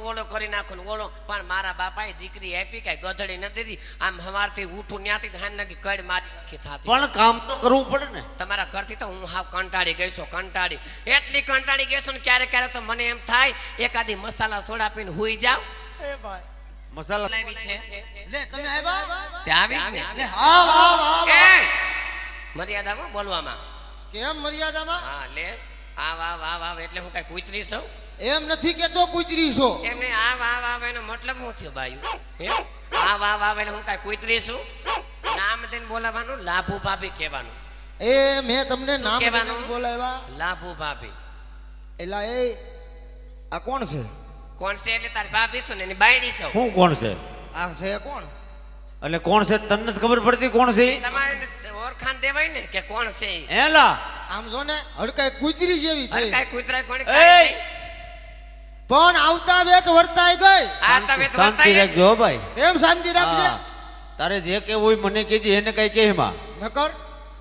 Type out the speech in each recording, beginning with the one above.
ઓળો કરી નાખો ને ઓળો પણ મારા બાપાએ દીકરી આપી કઈ ગધડી નથી દીધી આમ હવારથી ઉઠું ન્યાથી હાન નાખી કડ મારી નાખી થાતી. પણ કામ તો કરવું પડે ને. તમારા ઘરથી તો હું હાવ કંટાળી ગઈ છું કંટાળી. એટલી કંટાળી ગઈ છું ને ક્યારેક ક્યારેક તો મને એમ થાય એકાદી મસાલા સોડા પીને હુઈ જાવ એ ભાઈ. મસાલા લાવી છે. લે તમે આવ્યા? ત્યાં આવી ને. હા હા હા એ! મર્યાદામાં બોલવામાં. કેમ મર્યાદામાં? હા લે. આ વાહ વાહ વાહ એટલે હું કઈ કુતરી છું એમ નથી કેતો કુતરી છો. એમને આ વા વા એનો મતલબ શું થયો બાયું? એમ આ વા વા એટલે હું કઈ કુતરી છું? નામ દઈને બોલાવાનું લાભુ ભાભી કહેવાનું. એ મેં તમને નામ કહેવાનું? બોલાવ્યા. લાભુ ભાભી. એલા એ આ કોણ છે? કોણ છે એટલે તારી ભાભી છું ને એની બાયડી છું. હું કોણ છે? આ છે કોણ? એટલે કોણ છે તને ખબર પડતી કોણ છે? તમારે ઓળખાણ દેવાય ને કે કોણ છે. એલા! આમ જો ને હડકાય કુતરી જેવી છે હડકાય કુતરા કોણ એય! પણ આવતા વેત વર્તાઈ ગઈ. આ તમે શાંતિ રાખજો હો ભાઈ. એમ શાંતિ રાખજે. તારે જે કેવું હોય મને કહેજે એને કઈ કે એમાં. નકર?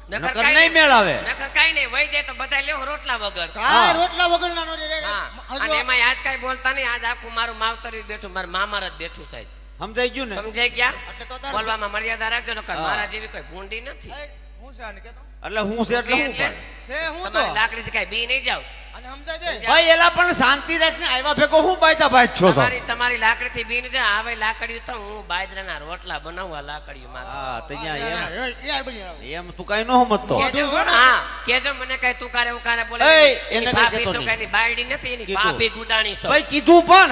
નકર નહીં મેળાવે. નકર કાંઈ નહીં. વહી જાય તો બધા લેવો રોટલા વગર. હા. રોટલા વગર ના નો રે. અને એમાં આજ કાંઈ બોલતા નહીં. આજ આખું મારું માવતરી બેઠું. મારું મામાર જ બેઠું સાહેબ સમજાઈ ગયું ને? સમજાઈ ગયા? એટલે તો બોલવામાં મર્યાદા રાખજો નકર. મારા જેવી કોઈ ભૂંડી નથી. હું છે એટલે હું છે એટલે હું પણ. છે હું તો. લાકડી લાકડીથી કઈ બી નહીં જાવ અને સમજાય દે સમજાય. ભાઈ એલા પણ શાંતિ રાખને આવ્યા ભેગો હું બાયતા બાય છો છો તમારી તમારી લાકડીથી બી નહીં જાવ હવે લાકડીઓ તો હું બાજરાના રોટલા બનાવવા માં હા તો અહીંયા એ, એ, એ બની આવે. એમ એમ તું કઈ ન હા કેજો મને કઈ તું કારે ઉકારે બોલે એને કઈ નહીં. બાયડી નથી એની. ભાભી ગુડાણી છો ભાઈ કીધું પણ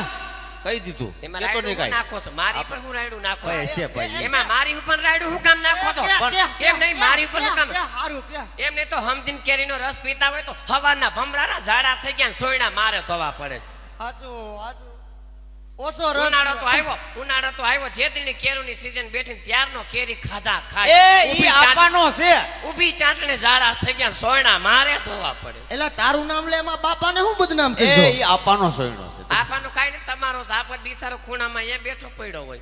કઈ દીધું. એમાં રાયડું નહીં નાખો છો. મારી પર હું રાયડું નાખો? છે ભાઈ. એમાં મારી ઉપર રાયડું હું કામ નાખો કે, એમ નહીં મારી ઉપર હું કામ કે. એમ નહીં તો હમદીન કેરીનો રસ પીતા હોય તો હવાના ભમરારા ઝાડા થઈ ગયા સોયણા મારે ધોવા પડે છે. હાચું, હાચું. ઓછો રસ ઉનાળો તો આવ્યો ઉનાળો તો આવ્યો. જે દીની કેરીની સીઝન બેઠી ત્યારનો કેરી ખાધા એ ખાય ઈ આપવાનો છે. ઊભી ટાંટણે ઝાડા થઈ ગયા સોયણા મારે ધોવા પડે એટલે તારું નામ લે એમાં બાપાને હું બદનામ એ ઈ આપવાનો સોયણો છે. આપવાનો કાંઈ તમારો બિચારો ખૂણામાં એ બેઠો પડ્યો હોય.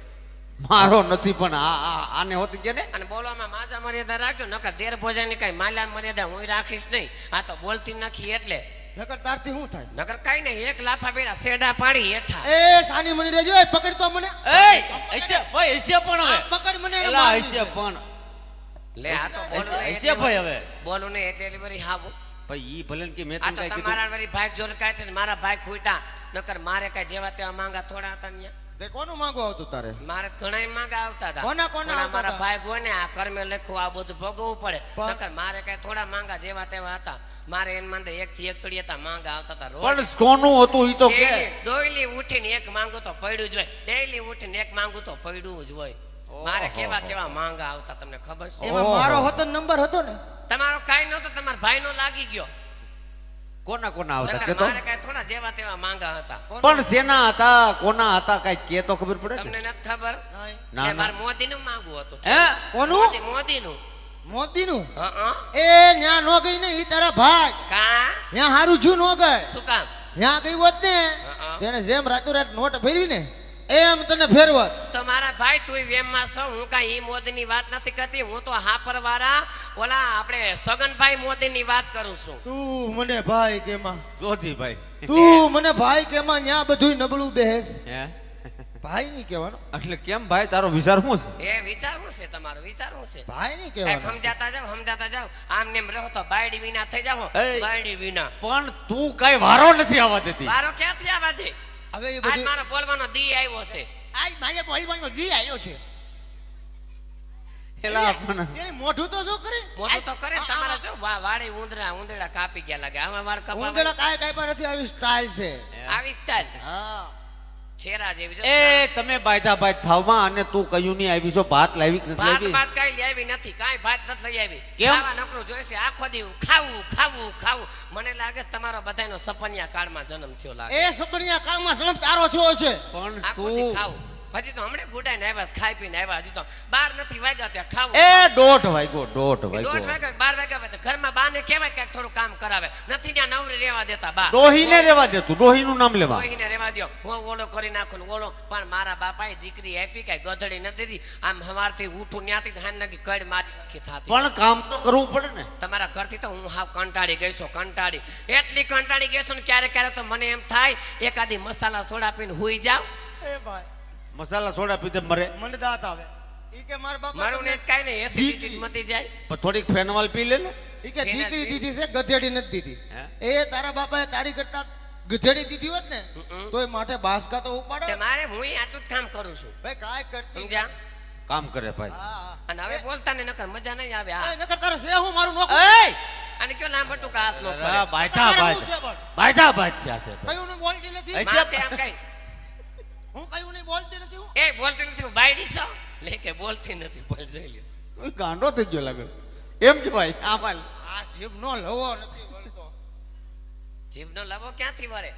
મારો નથી પણ આ આને હોતી કે ને? અને બોલવામાં માજા મર્યાદા રાખજો નકર દેર ભોજનની કઈ માલ્યા મર્યાદા હું રાખીશ નહીં. આ તો બોલતી નાખી એટલે. નકર તારથી શું થાય? નકર કઈ નહીં એક લાફા બેડા સેડા પાડી હેઠા. એ સાની મની રેજો એ પકડ તો મને. એ હશે ભાઈ હશે પણ હવે. પકડ મને એલા હશે પણ. લે આ તો બોલો હશે ભાઈ હવે. બોલો ને એટલે બરી બધી ભાઈ ઈ ભલે કે મેં આ તને તો તમારા કીધું. વળી ભાઈ જોર કાય છે મારા ભાઈ ફૂટા નકર મારે કઈ જેવા તેવા માંગા થોડા હતા ને તે કોનું માંગો આવતું તારે? મારે ઘણા માંગા આવતા હતા. કોના- કોના મારા ભાઈ ગો આ કર્મે લખવું આ બધું ભોગવવું પડે. નકર મારે કઈ થોડા માંગા જેવા તેવા હતા. મારે એન એક થી એક થોડી હતા માંગા આવતા હતા પણ કોનું હતું ઈ તો કે? ડોઈલી ઉઠીને એક માંગુ તો પડ્યું જ હોય. ડેઈલી ઉઠીને એક માંગુ તો પડ્યું જ હોય. મારે કેવા કેવા માંગા આવતા તમને ખબર છે? એમાં મારો હતો નંબર હતો ને? તમારો કાઈ નહોતો તમારા ભાઈ નો લાગી ગયો. કોના કોના આવતા? કે તો મારે કઈ થોડા જેવા તેવા માંગા હતા. પણ સેના હતા? કોના હતા? કઈ કે તો ખબર પડે તમને ને નથી ખબર? ના, મારે મોદી નું માંગુ હતું. હે? કોનું? મોદી નું મોદીનું? હા એ ન્યા નો ગઈ ને ઈ તારા ભાઈ. કા? ન્યા હારું જુ નો ગઈ. શું કામ? ન્યા ગઈ હોત ને. તેને જેમ રાતોરાત નોટ ફેરવી ને એમ તને ફેરવત તમારા ભાઈ તું વેમમાં છો હું કાંઈ ઈ મોદીની વાત નથી કરતી હું તો હાપર વાળા ઓલા આપણે સગનભાઈ મોદીની વાત કરું છું. તું મને ભાઈ કેમાં? જોધી ભાઈ તું મને ભાઈ કેમાં ન્યા બધું નબળું બેસ હે? ભાઈ નહીં કહેવાનો. એટલે કેમ ભાઈ? તારો વિચાર શું છે? એ વિચારવું છે તમારું? વિચારવું છે? ભાઈ નહીં કહેવાનો. સમજાતા જાવ સમજાતા જાવ આમ ને એમ રહો તો બાયડી વિના થઈ જાવ બાયડી વિના. પણ તું કઈ વારો નથી આવવા દેતી. વારો ક્યાંથી આવવા દે? હવે એ બધું મારા બોલવાનો દી આવ્યો છે. આજ મારે બોલવાનો દી આવ્યો છે. એલા પણ એને મોઢું તો શું કરે? મોટું તો કરે તમારા જો વા- વાળે ઉંદરા ઉંદરા કાપી ગયા લાગે. આમાં વાળ કપાવા ઊંધેડા કાય કાય પણ નથી આવી સ્ટાઈલ છે. આવી સ્ટાઈલ હા. છેરા જેવી એ તમે બાયધા બાય થાવમાં અને તું કયું નહીં આવી છો ભાત લાવી નથી ભાત લાવી? ભાત કાંઈ લઈ આવી નથી કાંઈ ભાત નથી લઈ આવી? ખાવા નકરું જોઈશે આખો દી ખાવું ખાવું ખાવું. મને લાગે તમારો બધાયનો સપનિયા કાળમાં જન્મ થયો લાગે. એ સપનિયા કાળમાં સળમ તારો છો છે પણ આખો તું ખાવું. હજી તો હમણાં ગુડાઈને આવ્યા ખાઈ પીને આવ્યા હજી તો. બાર નથી વાગ્યા ત્યાં ખાવું એ દોઢ વાગ્યો દોઢ દોઢ વાગ્યો. બાર વાગ્યા તો ઘરમાં બાને કહેવાય કે થોડું કામ કરાવે. નથી ત્યાં નવરી રહેવા દેતા બા. ડોહીને રહેવા દેતું ડોહીનું નામ લેવા. કોઈને રહેવા દ્યો. હું ઓલો કરી નાખું ને ઓલો. પણ મારા બાપાએ દીકરી આપી કઈ ગધડી નથી દીધી. આમ હવારથી ઉઠું ન્યાથી હાન નગી કડ મારી નાખી થાતી. પણ કામ તો કરવું પડે ને. તમારા ઘરથી તો હું હાવ કંટાળી ગઈ છું કંટાળી. એટલી કંટાળી ગઈ છું ને ક્યારેક ક્યારેક તો મને એમ થાય એકાદી મસાલા સોડા પીને હુઈ જાવ એ ભાઈ. મસાલા સોડા પીધે મરે. મને દાંત આવે. ઈ કે મારા બાપા મારું ને તમને- કાંઈ નહીં એસિડિટી. મટી જાય. પણ થોડીક ફેનવાલ પી લે ને. ઈ કે એના દીકરી દીધી છે ગધેડી નથી દીધી. એ તારા બાપાએ તારી કરતા ગધેડી દીધી હોત ને હમ. તોય માટે બાસકા તો તે મારે હું આટલું જ કામ કરું છું. ભાઈ કાંઈ કરતી સમજ્યા? કામ કરે ભાઈ. હા, હા. અને હવે બોલતા ને નકર મજા નહીં આવે એ નકર તારે છે હું મારું નોખું એય! અને કયો લાંબા કા હાથ નો અરે, બાયધા તારે હું છે બાયધા પણ? બાયધા બાયધા છે. ભાઈ. કયું નહીં બોલતી નથી? માથે આમ કઈ. હું કયું બોલતી નથી હું? એ બોલતી નથી બાયડી છો. લે કે બોલતી નથી બોલ જઈ લે. કોઈ ગાંડો થઈ ગયો લાગે. એમ જ ભાઈ આમાં આ જીભનો લવો નથી વળતો જીભનો લવો ક્યાંથી વરે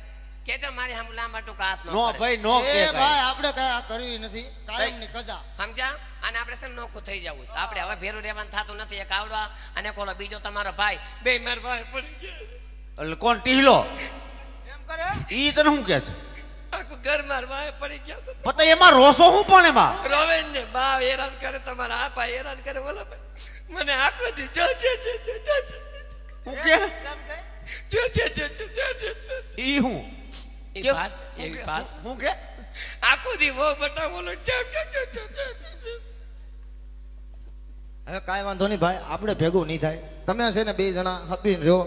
કેજો મારી હમ લાંબા ટૂંકા હાથ નો નો ભાઈ નો કે ભાઈ આપણે કઈ આ કરવી નથી. કાયમની કજા. સમજ્યા? અને આપણે છે નોખું થઈ જવું છે. આપણે હવે ભેરું રહેવાનું થતું નથી એક આવડવા. અને કોલો બીજો તમારો ભાઈ. બે માર ભાઈ પડી ગયા. કોણ ટીહલો? એમ કરે? ઈ તને શું કે છે? આખું ઘર મારા ભાઈ પડી ગયા છે. પતા એમાં રોસો હું પણ એમાં રોવેન ને બા હેરાન કરે તમારા આ ભાઈ હેરાન કરે બોલો મને આખો દી જો જો જો જો જો જો હું કે જો જો જો જો જો જો જો ઈ હું એ કેમ? ભાસ હું એવી કે- ભાસ હું કે આખો દી વો બટા બોલો જો જો જો જો જો જો જો હવે કાંઈ વાંધો નહીં ભાઈ આપણે ભેગું નહીં થાય તમે છે ને બે જણા હપીને રહ્યો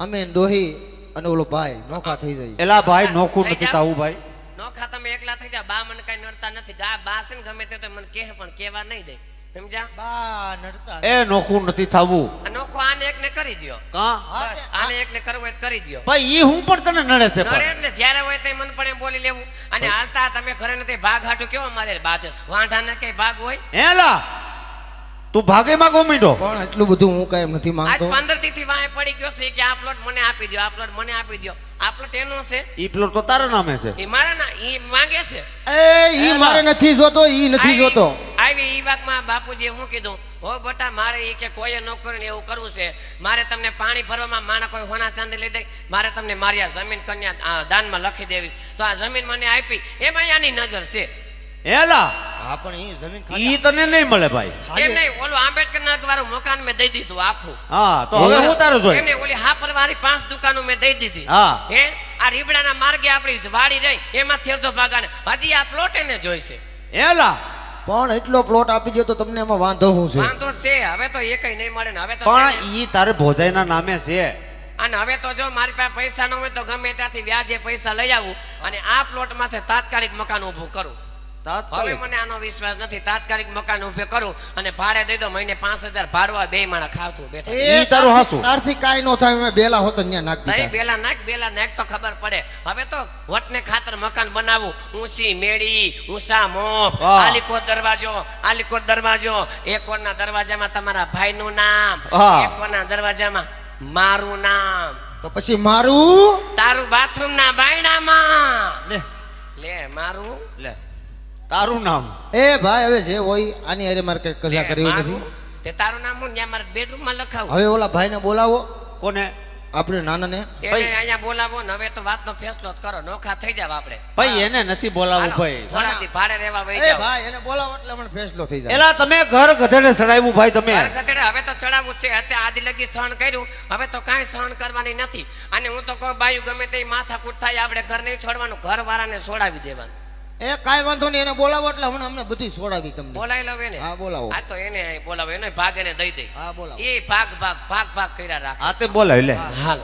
અમે ડોહી અને ઓલો ભાઈ નોખા થઈ જાય. એલા ભાઈ નોખું નથી. તાવું ભાઈ. નોખા તમે એકલા થઈ જા બા મને કઈ નડતા નથી. ગા બા છે ને ગમે તે તો મને કહે પણ કહેવા નહીં દે. સમજા બા નડતા એ નોખું નથી થવું. આ નોખો આને એકને કરી દ્યો. કા? હા, આને એકને કરવું હોય કરી દ્યો. ભાઈ ઈ હું પણ તને નડે છે નડે એટલે જ્યારે હોય તે મન પણ એમ બોલી લેવું. અને હાલતા તમે ઘરે નથી ભાગ હાટું કેવો મારે? બાદ વાંઢાને કઈ ભાગ હોય? હેલા! તું ભાગે માં મીઠો પણ એટલું બધું હું કાંઈ નથી માંગતો. પંદર દી થી વાય પડી ગયો છે કે આ પ્લોટ મને આપી દો આ પ્લોટ મને આપી દો આ પ્લોટ એનો છે? ઈ પ્લોટ તો તારા નામે છે. એ મારા ના ઈ માંગે છે? એ ઈ મારે નથી જોતો ઈ નથી જોતો. આવી ઈ વાતમાં બાપુજીએ હું કીધું હો બટા મારે ઈ કે કોઈએ ન કર્યું ને એવું કરવું છે. મારે તમને પાણી ભરવામાં માણા કોઈ હોના ચાંદી લઈ દે મારે તમને મારી આ જમીન કન્યા આ, દાનમાં લખી દેવી તો આ જમીન મને આપી. એમાં આની નજર છે? હેલા હા પણ એ જમીન ઈ તને નહીં મળે ભાઈ. એમ નહીં ઓલું આંબેડકર ના વાળું મકાન મેં દઈ દીધું આખું. હા તો હવે હું તારું જોઈ. એમ નહીં, ઓલી હા વાળી પાંચ દુકાનો મેં દઈ દીધી. હા. હે? આ રીબડાના માર્ગે આપણી વાડી રહી એમાંથી અડધો ભાગાને હજી આ પ્લોટ એને જોઈશે. હેલા પણ એટલો પ્લોટ આપી દો તો તમને એમાં વાંધો શું છે? વાંધો છે હવે તો એ કઈ નહીં મળે ને હવે તો પણ ઈ તારે ભોજાઈના નામે છે. અને હવે તો જો મારી પાસે પૈસા ન હોય તો ગમે ત્યાંથી વ્યાજે પૈસા લઈ આવું અને આ પ્લોટમાંથી તાત્કાલિક મકાન ઊભું કરું. હવે મને આનો વિશ્વાસ નથી. તાત્કાલિક મકાન ઊભું કરું અને ભાડે દઈ દો મહિને પાંચ હજાર ભાડવા બે માણા ખાતું બેઠા ઈ તારું હાસું. તારથી કાંઈ ન થાય. મેં બેલા હોત ત્યાં નાખ દીધા બેલા નાખ બેલા નાખ તો ખબર પડે. હવે તો વટને ખાતર મકાન બનાવવું ઊંચી મેળી ઊંચા મોપ. વાહ. આલીકોટ દરવાજો આલીકોટ દરવાજો. એક કોણના દરવાજામાં તમારા ભાઈનું નામ. એક કોણના દરવાજામાં મારું નામ. તો પછી મારું? તારું બાથરૂમ ના બાયણામાં. લે. લે મારું? લે. તારું નામ? એ ભાઈ હવે જે હોય આની હારે મારે કઈ કજા કરવી નથી. તે તારું નામ હું ત્યાં મારા બેડરૂમમાં લખાવું. હવે ઓલા ભાઈને બોલાવો. કોને? આપણે નાનાને. એને. અહીંયા બોલાવો ને હવે તો વાતનો ફેસલો જ કરો. નોખા થઈ જાવ આપણે. ભાઈ એને નથી બોલાવવું ભાઈ. થોડા દી ભાડે રહેવા વહી જાવ ભાઈ એને બોલાવો એટલે મને ફેસલો થઈ જાય. એલા તમે ઘર ગધેડે ચડાવ્યું ભાઈ તમે? ઘર ગધેડે હવે તો ચડાવવું છે. અત્યારે આદિ લગી સહન કર્યું. હવે તો કાંઈ સહન કરવાની નથી. અને હું તો કહું બાયું ગમે તે માથા કૂટ થાય આપણે ઘર નહીં છોડવાનું. ઘર વાળાને છોડાવી દેવાનું. એ કાઈ વાંધો નહીં એને બોલાવો એટલે હમણાં અમને બધી છોડાવી તમને. બોલાવી લાવે ને હા, બોલાવો. આ તો એને બોલાવો એને ભાગ એને દઈ દઈ હા બોલાવો. એ ભાગ ભાગ ભાગ ભાગ કર્યા રાખે આ તે બોલાવી લે. હાલ.